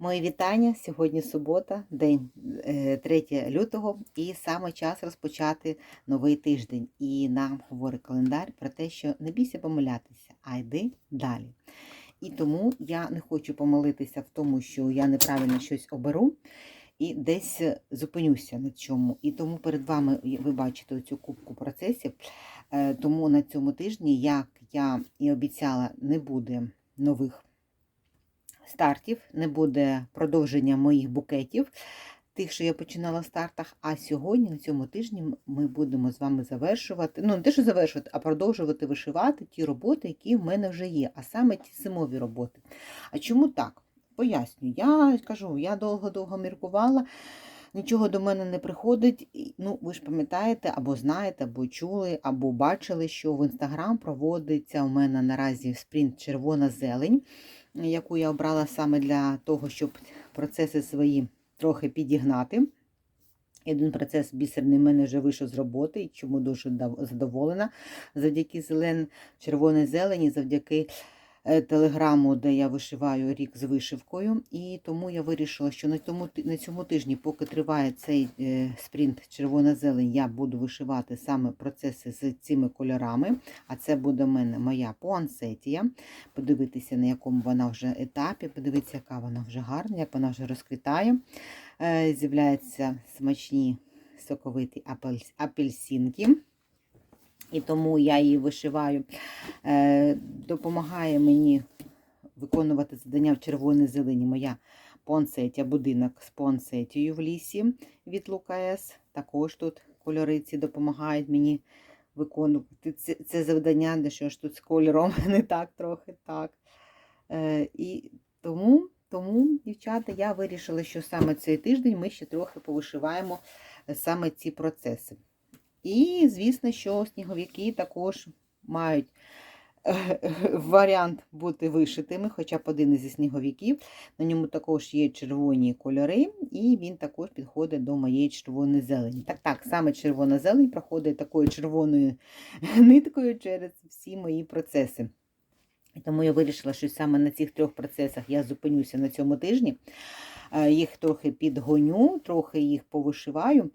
Мої вітання. Сьогодні субота, день е, 3 лютого, і саме час розпочати новий тиждень. І нам говорить календар про те, що не бійся помилятися, а йди далі. І тому я не хочу помилитися в тому, що я неправильно щось оберу і десь зупинюся на цьому. І тому перед вами ви бачите цю кубку процесів. Е, Тому на цьому тижні, як я і обіцяла, не буде нових стартів, не буде продовження моїх букетів, тих, що я починала в стартах. А сьогодні, на цьому тижні, ми будемо з вами завершувати, ну не те, що завершувати, а продовжувати вишивати ті роботи, які в мене вже є, а саме ті зимові роботи. А чому так? Поясню, я кажу, я довго-довго міркувала. Нічого до мене не приходить. Ну, ви ж пам'ятаєте, або знаєте, або чули, або бачили, що в інстаграм проводиться у мене наразі спринт Червона зелень, яку я обрала саме для того, щоб процеси свої трохи підігнати. Один процес бісерний мене вже вийшов з роботи, і чому дуже задоволена завдяки зелен, червоної зелені, завдяки телеграму, де я вишиваю рік з вишивкою. І тому я вирішила, що на цьому, на цьому тижні, поки триває цей е, спринт червона зелень, я буду вишивати саме процеси з цими кольорами. А це буде в мене моя пуансетія. Подивитися, на якому вона вже етапі, подивитися, яка вона вже гарна, як вона вже розквітає. Е, З'являються смачні соковиті апель- апельсинки. І тому я її вишиваю. Е, Допомагає мені виконувати завдання в червоній зелені моя понсетя, будинок з понсетією в лісі від Лукас. Також тут кольориці допомагають мені виконувати це, це завдання, де що ж тут з кольором не так трохи так. Е, І тому, тому, дівчата, я вирішила, що саме цей тиждень ми ще трохи повишиваємо е, саме ці процеси. І, звісно, що сніговики також мають е, варіант бути вишитими, хоча б один із сніговиків. На ньому також є червоні кольори, і він також підходить до моєї червоної зелені. Так, так, саме червона зелень проходить такою червоною ниткою через всі мої процеси. Тому я вирішила, що саме на цих трьох процесах я зупинюся на цьому тижні. Е, Їх трохи підгоню, трохи їх повишиваю.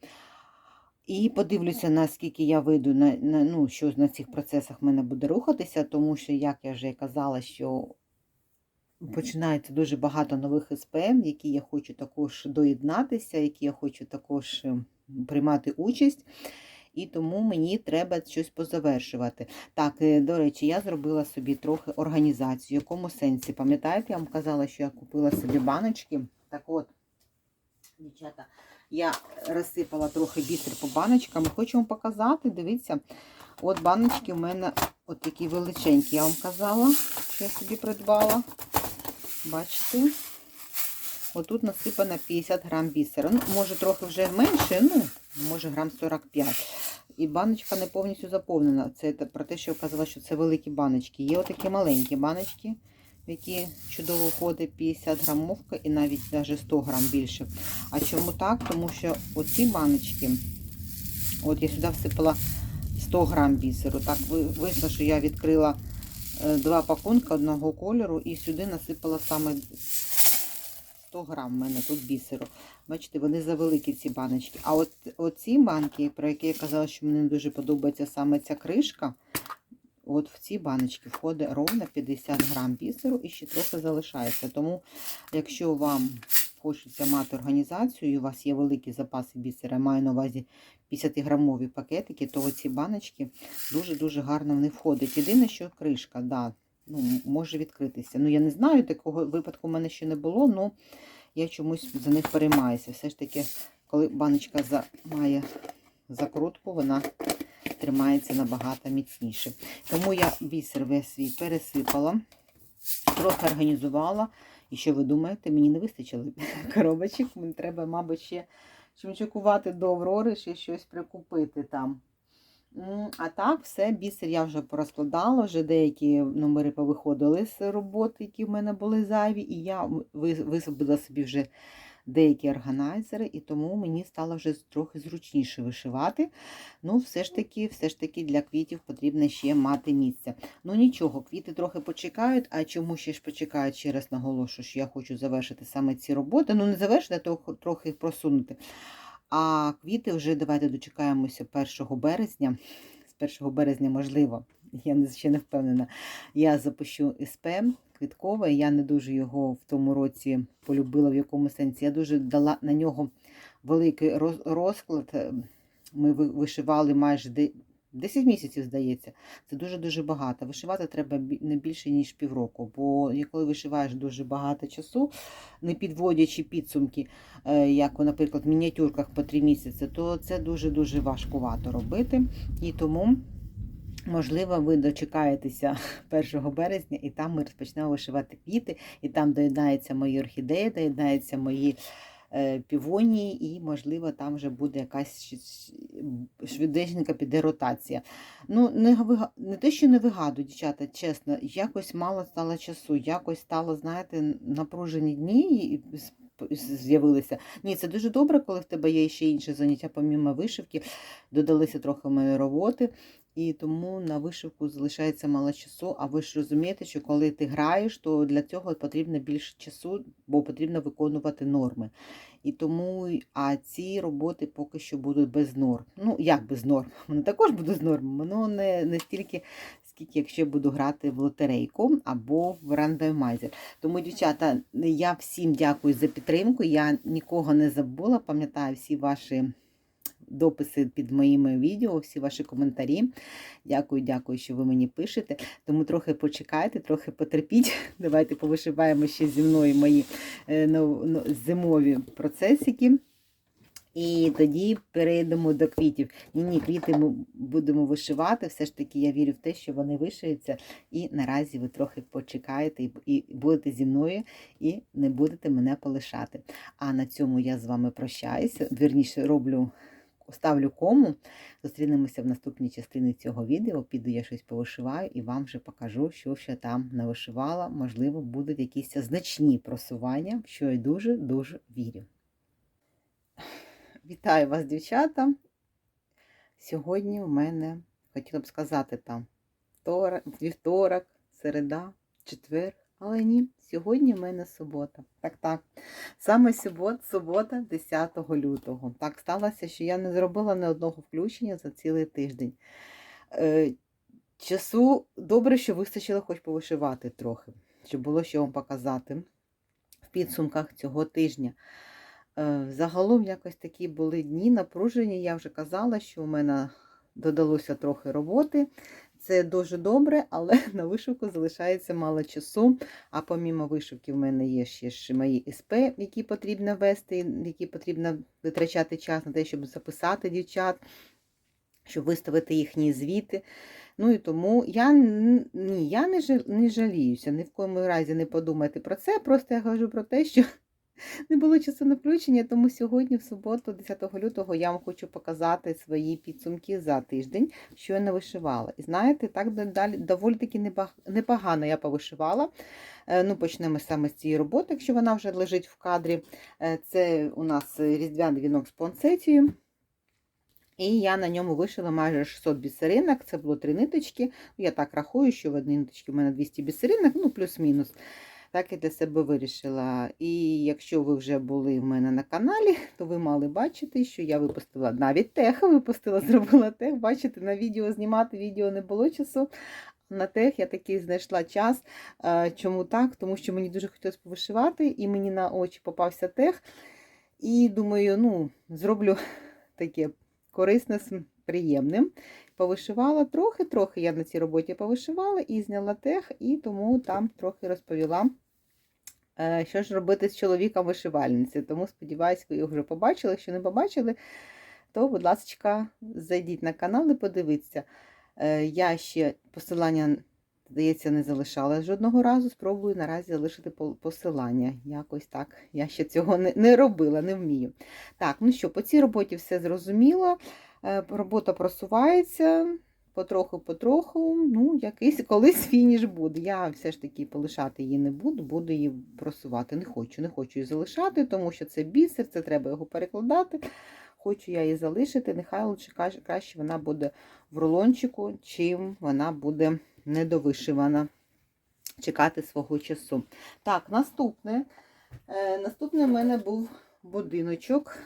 І подивлюся, наскільки я вийду на, на ну, що на цих процесах в мене буде рухатися, тому що, як я вже казала, що починається дуже багато нових СП, які я хочу також доєднатися, які я хочу також ем, приймати участь. І тому мені треба щось позавершувати. Так, е, до речі, я зробила собі трохи організацію. В якому сенсі? Пам'ятаєте, я вам казала, що я купила собі баночки. Так от, дівчата, я розсипала трохи бісер по баночкам. Хочу вам показати, дивіться, от баночки у мене от такі величенькі. Я вам казала, що я собі придбала. Бачите? Отут насипано 50 грам бісера. Ну, може, трохи вже менше, ну, може грам 45. І баночка не повністю заповнена. Це про те, що я казала, що це великі баночки. Є отакі маленькі баночки, в які чудово входить 50 грамовка і навіть навіть 100 грам більше. А чому так? Тому що оці баночки, от я сюди всипала 100 грам бісеру. Так ви- вийшло, що я відкрила е, два пакунка одного кольору і сюди насипала саме 100 грам в мене тут бісеру. Бачите, вони завеликі ці баночки. А от оці банки, про які я казала, що мені дуже подобається саме ця кришка, от в ці баночки входить ровно 50 грам бісеру і ще трохи залишається. Тому, якщо вам хочеться мати організацію, і у вас є великі запаси бісера, маю на увазі 50-грамові пакетики, то оці баночки дуже-дуже гарно в них входить. Єдине, що кришка, да, ну, може відкритися. Ну, я не знаю, такого випадку в мене ще не було, але я чомусь за них переймаюся. Все ж таки, коли баночка має закрутку, вона тримається набагато міцніше. Тому я бісер весь свій пересипала, трохи організувала. І що ви думаєте, мені не вистачило коробочок. Мені треба, мабуть, ще чимчикувати до Аврори, ще щось прикупити там. А так, все, бісер я вже порозкладала, вже деякі номери повиходили з роботи, які в мене були зайві, і я висобила собі вже деякі органайзери, і тому мені стало вже трохи зручніше вишивати. Ну, все ж таки, все ж таки для квітів потрібно ще мати місце. Ну нічого, квіти трохи почекають, а чому ще ж почекають? Ще раз наголошую, що я хочу завершити саме ці роботи. Ну, не завершити, а трохи їх просунути. А квіти вже давайте дочекаємося 1 березня. З 1 березня, можливо, я ще не впевнена. Я запущу СП квіткове. Я не дуже його в тому році полюбила в якому сенсі. Я дуже дала на нього великий роз- розклад. Е, Ми вишивали майже де- 10 місяців, здається. Це дуже-дуже багато. Вишивати треба не більше, ніж півроку. Бо коли вишиваєш дуже багато часу, не підводячи підсумки, е, як, наприклад, в мініатюрках по 3 місяці, то це дуже-дуже важкувато робити. І тому, можливо, ви дочекаєтеся 1 березня, і там ми розпочнемо вишивати квіти, і там доєднаються мої орхідеї, доєднаються мої е, півонії, і, можливо, там вже буде якась швиденька піде ротація. Ну, не, не те, що не вигадую, дівчата, чесно, якось мало стало часу, якось стало, знаєте, напружені дні і з'явилися. Ні, це дуже добре, коли в тебе є ще інші заняття, помімо вишивки. Додалися трохи мене роботи, і тому на вишивку залишається мало часу. А ви ж розумієте, що коли ти граєш, то для цього потрібно більше часу, бо потрібно виконувати норми. І тому, а ці роботи поки що будуть без норм. Ну, як без норм? Вони також будуть з нормами, але не, не стільки, скільки якщо я буду грати в лотерейку або в рандомайзер. Тому, дівчата, я всім дякую за підтримку. Я нікого не забула, пам'ятаю всі ваші дописи під моїми відео, всі ваші коментарі. Дякую, дякую, що ви мені пишете. Тому трохи почекайте, трохи потерпіть. Давайте повишиваємо ще зі мною мої е, ну, зимові процесики. І тоді перейдемо до квітів. Ні, ні, квіти ми будемо вишивати. Все ж таки, я вірю в те, що вони вишиються. І наразі ви трохи почекаєте і будете зі мною, і не будете мене полишати. А на цьому я з вами прощаюся. Вірніше роблю, ставлю кому. Зустрінемося в наступній частині цього відео. Піду я щось повишиваю і вам вже покажу, що ще там навишивала. Можливо, будуть якісь значні просування, в що я дуже-дуже вірю. Вітаю вас, дівчата. Сьогодні у мене, хотіла б сказати, там вівторок, середа, четвер, але ні, сьогодні в мене субота. Так, так. Саме субот, субота, 10 лютого. Так сталося, що я не зробила ні одного включення за цілий тиждень. Е, часу добре, що вистачило хоч повишивати трохи, щоб було що вам показати в підсумках цього тижня. Е, Загалом якось такі були дні напружені. Я вже казала, що у мене додалося трохи роботи. Це дуже добре, але на вишивку залишається мало часу. А помімо вишивки, в мене є ще мої СП, які потрібно вести, які потрібно витрачати час на те, щоб записати дівчат, щоб виставити їхні звіти. Ну і тому я ні, я не жаліюся, ні в коєму разі не подумайте про це. Просто я кажу про те, що не було часу на включення, тому сьогодні, в суботу, 10 лютого, я вам хочу показати свої підсумки за тиждень, що я не вишивала. І знаєте, так далі доволі таки непогано я повишивала. Е, Ну, почнемо саме з цієї роботи, якщо вона вже лежить в кадрі. Е, Це у нас різдвяний вінок з понцетією. І я на ньому вишила майже 600 бісеринок, це було три ниточки. Я так рахую, що в одній ниточці в мене 200 бісеринок, ну плюс-мінус. Так я для себе вирішила. І якщо ви вже були в мене на каналі, то ви мали бачити, що я випустила навіть тех, випустила, зробила тех. Бачите, на відео знімати відео не було часу. На тех я таки знайшла час. Е, Чому так? Тому що мені дуже хотілося повишивати, і мені на очі попався тех. І думаю, ну, зроблю таке корисне, приємним. Повишивала трохи-трохи я на цій роботі повишивала і зняла тех, і тому там трохи розповіла, що ж робити з чоловіком вишивальниці. Тому сподіваюся, ви його вже побачили. Якщо не побачили, то, будь ласка, зайдіть на канал і подивіться. Е, Я ще посилання, здається, не залишала жодного разу. Спробую наразі залишити посилання. Якось так. Я ще цього не, не робила, не вмію. Так, ну що, по цій роботі все зрозуміло. Е, Робота просувається потроху-потроху. Ну, якийсь колись фініш буде. Я все ж таки полишати її не буду, буду її просувати. Не хочу, не хочу її залишати, тому що це бісер, це треба його перекладати. Хочу я її залишити. Нехай лучше краще вона буде в рулончику, чим вона буде недовишивана. Чекати свого часу. Так, наступне. Е, наступний в мене був будиночок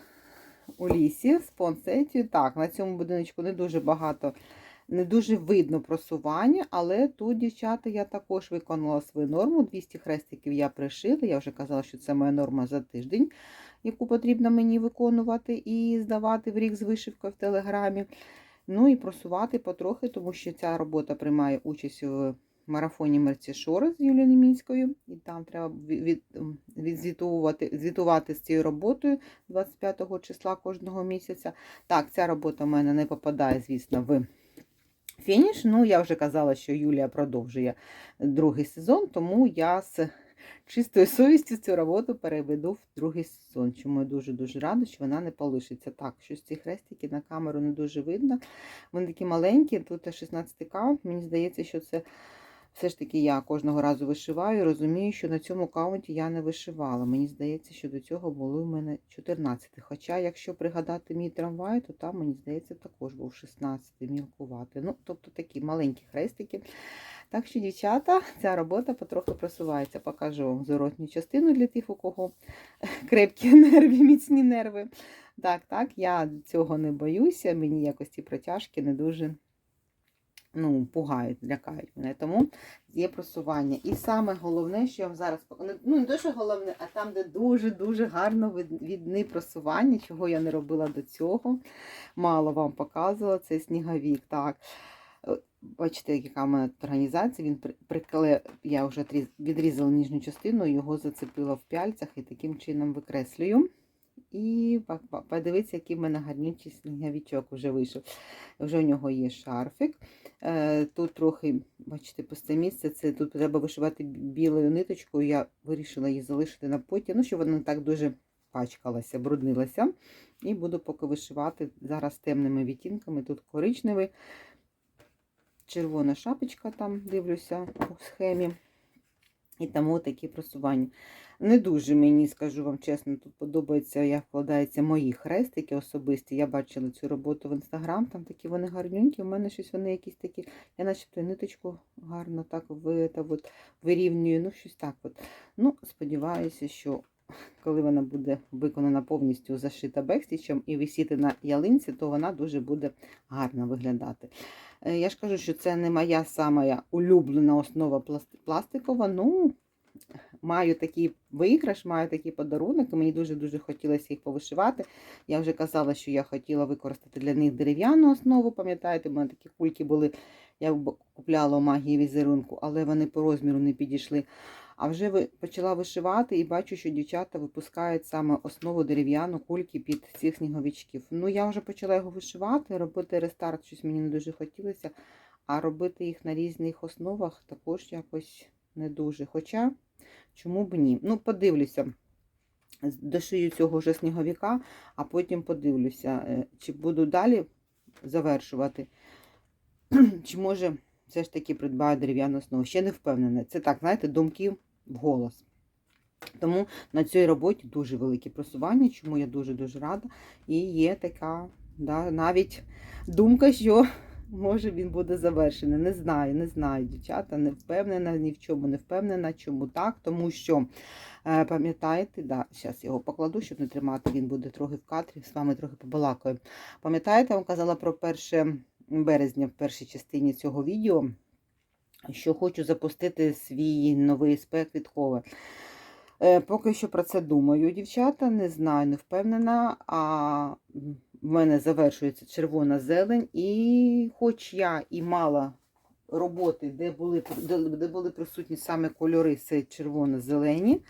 у лісі з понсетію. Так, на цьому будиночку не дуже багато, не дуже видно просування, але тут, дівчата, я також виконала свою норму. 200 хрестиків я пришила. Я вже казала, що це моя норма за тиждень, яку потрібно мені виконувати і здавати в рік з вишивкою в телеграмі. Ну і просувати потрохи, тому що ця робота приймає участь в марафоні Мерці Шори з Юлією Немінською. І там треба від, від, відзвітувати звітувати з цією роботою 25 числа кожного місяця. Так, ця робота в мене не попадає, звісно, в фініш. Ну, я вже казала, що Юлія продовжує другий сезон, тому я з чистою совістю цю роботу переведу в другий сезон. Чому я дуже-дуже рада, що вона не полишиться. Так, щось ці хрестики на камеру не дуже видно. Вони такі маленькі, тут 16 каунт. Мені здається, що це все ж таки я кожного разу вишиваю. Розумію, що на цьому каунті я не вишивала. Мені здається, що до цього було в мене 14. Хоча, якщо пригадати мій трамвай, то там, мені здається, також був 16 мілкувати. Ну, тобто такі маленькі хрестики. Так що, дівчата, ця робота потроху просувається. Покажу вам зворотню частину для тих, у кого крепкі нерви, міцні нерви. Так, так, я цього не боюся, мені якось ці протяжки не дуже ну, пугають, лякають мене. Тому є просування. І саме головне, що я вам зараз ну не що головне, а там, де дуже-дуже гарно видні просування, чого я не робила до цього. Мало вам показувала, це сніговік. Так. Е, Бачите, яка в мене організація. Він прикле... Я вже відрізала нижню частину, його зацепила в пяльцях і таким чином викреслюю. І подивіться, який в мене гарнючий сніговичок вже вийшов. Вже в нього є шарфик. Е, Тут трохи, бачите, пусте місце. Це тут треба вишивати білою ниточкою. Я вирішила її залишити на поті, ну, щоб вона так дуже пачкалася, бруднилася. І буду поки вишивати зараз темними відтінками. Тут коричневий, червона шапочка там, дивлюся у схемі. І тому такі просування. Не дуже мені, скажу вам чесно, тут подобається, як вкладаються мої хрестики особисті. Я бачила цю роботу в інстаграм, там такі вони гарненькі. У мене щось вони якісь такі. Я начебто ниточку гарно так ви, та, от, вирівнюю. Ну, щось так. от. Ну, сподіваюся, що коли вона буде виконана повністю зашита бекстічем і висіти на ялинці, то вона дуже буде гарно виглядати. Е, Я ж кажу, що це не моя сама улюблена основа пластикова. Ну, маю такий виграш, маю такий подарунок, і мені дуже-дуже хотілося їх повишивати. Я вже казала, що я хотіла використати для них дерев'яну основу. Пам'ятаєте, в мене такі кульки були, я купляла у магії візерунку, але вони по розміру не підійшли. А вже почала вишивати і бачу, що дівчата випускають саме основу дерев'яну кульки під цих сніговичків. Ну, я вже почала його вишивати, робити рестарт, щось мені не дуже хотілося. А робити їх на різних основах також якось не дуже. Хоча, чому б ні? Ну, подивлюся. Дошию цього вже сніговика, а потім подивлюся, е, чи буду далі завершувати, чи може все ж таки придбаю дерев'яну основу. Ще не впевнена. Це так, знаєте, думки вголос. Тому на цій роботі дуже велике просування, чому я дуже-дуже рада. І є така да, навіть думка, що може він буде завершений. Не знаю, не знаю, дівчата, не впевнена, ні в чому не впевнена. Чому так? Тому що, е, пам'ятаєте, да, зараз його покладу, щоб не тримати, він буде трохи в кадрі, з вами трохи побалакаю. Пам'ятаєте, я вам казала про 1 березня в першій частині цього відео, що хочу запустити свій новий спек від Хове. Поки що про це думаю, дівчата, не знаю, не впевнена. А в мене завершується червона зелень, і хоч я і мала роботи, де були, де, були присутні саме кольори це червоно-зелені.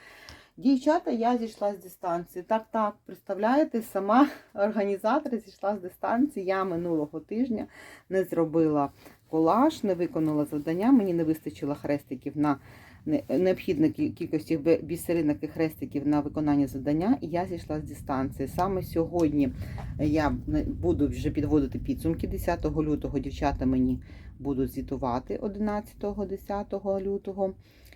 Дівчата, я зійшла з дистанції. Так, так, представляєте, сама організатор зійшла з дистанції. Я минулого тижня не зробила колаж, не виконала завдання. Мені не вистачило хрестиків на не- необхідно кі- кількості бісеринок і хрестиків на виконання завдання, і я зійшла з дистанції. Саме сьогодні я буду вже підводити підсумки. 10 лютого дівчата мені будуть звітувати 11-10 лютого.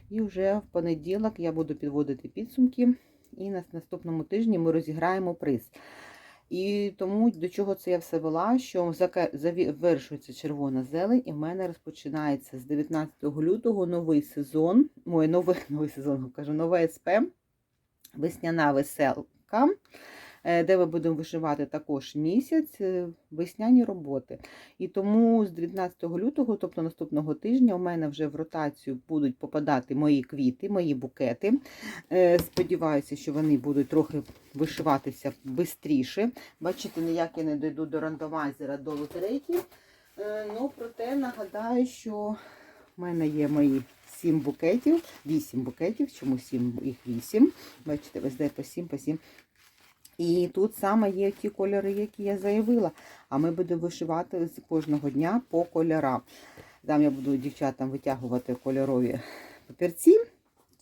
І вже в понеділок я буду підводити підсумки. І на наступному тижні ми розіграємо приз. І тому до чого це я все вела, що завершується червона зелень, і в мене розпочинається з 19 лютого новий сезон. Ой, новий, новий сезон, кажу, нове СП, весняна веселка, де ми будемо вишивати також місяць е, весняні роботи. І тому з 19 лютого, тобто наступного тижня, у мене вже в ротацію будуть попадати мої квіти, мої букети. Е, Сподіваюся, що вони будуть трохи вишиватися швидше. Бачите, ніяк я не дойду до рандомайзера, до лотерейки. Е, Ну, проте нагадаю, що в мене є мої 7 букетів, 8 букетів, чому 7, їх 8. Бачите, ось де по 7, по 7. І тут саме є ті кольори, які я заявила. А ми будемо вишивати з кожного дня по кольорам. Там я буду дівчатам витягувати кольорові папірці.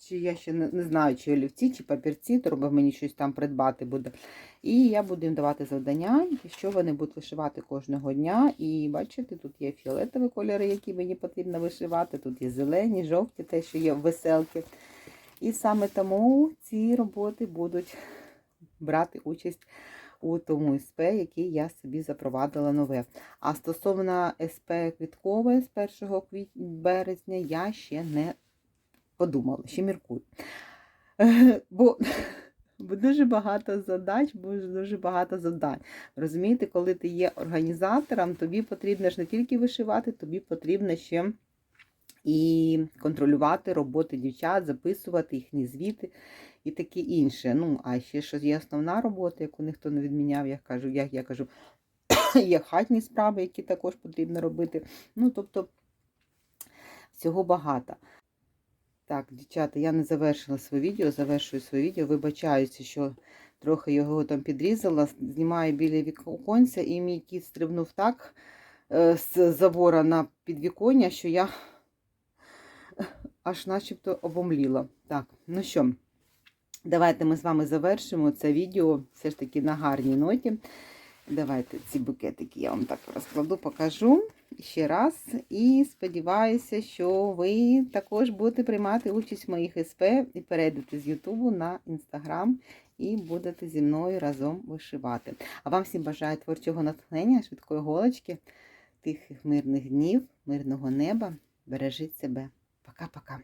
Чи я ще не, знаю, чи олівці, чи папірці, треба мені щось там придбати буде. І я буду їм давати завдання, що вони будуть вишивати кожного дня. І бачите, тут є фіолетові кольори, які мені потрібно вишивати. Тут є зелені, жовті, те, що є веселки. І саме тому ці роботи будуть брати участь у тому СП, який я собі запровадила нове. А стосовно СП квіткове з 1 квіт... березня я ще не подумала, ще міркую. Бо, бо дуже багато задач, бо дуже багато завдань. Розумієте, коли ти є організатором, тобі потрібно ж не тільки вишивати, тобі потрібно ще і контролювати роботи дівчат, записувати їхні звіти і таке інше. Ну, а ще що є основна робота, яку ніхто не відміняв, я кажу, як я кажу, є хатні справи, які також потрібно робити. Ну, тобто, всього багато. Так, дівчата, я не завершила своє відео, завершую своє відео. Вибачаюся, що трохи його там підрізала. Знімаю біля віконця, і мій кіт стрибнув так е, з забора на підвіконня, що я аж начебто обомліла. Так, ну що, давайте ми з вами завершимо це відео все ж таки на гарній ноті. Давайте ці букетики я вам так розкладу, покажу ще раз. І сподіваюся, що ви також будете приймати участь в моїх СП і перейдете з Ютубу на Інстаграм і будете зі мною разом вишивати. А вам всім бажаю творчого натхнення, швидкої голочки, тихих мирних днів, мирного неба. Бережіть себе. Пока-пока.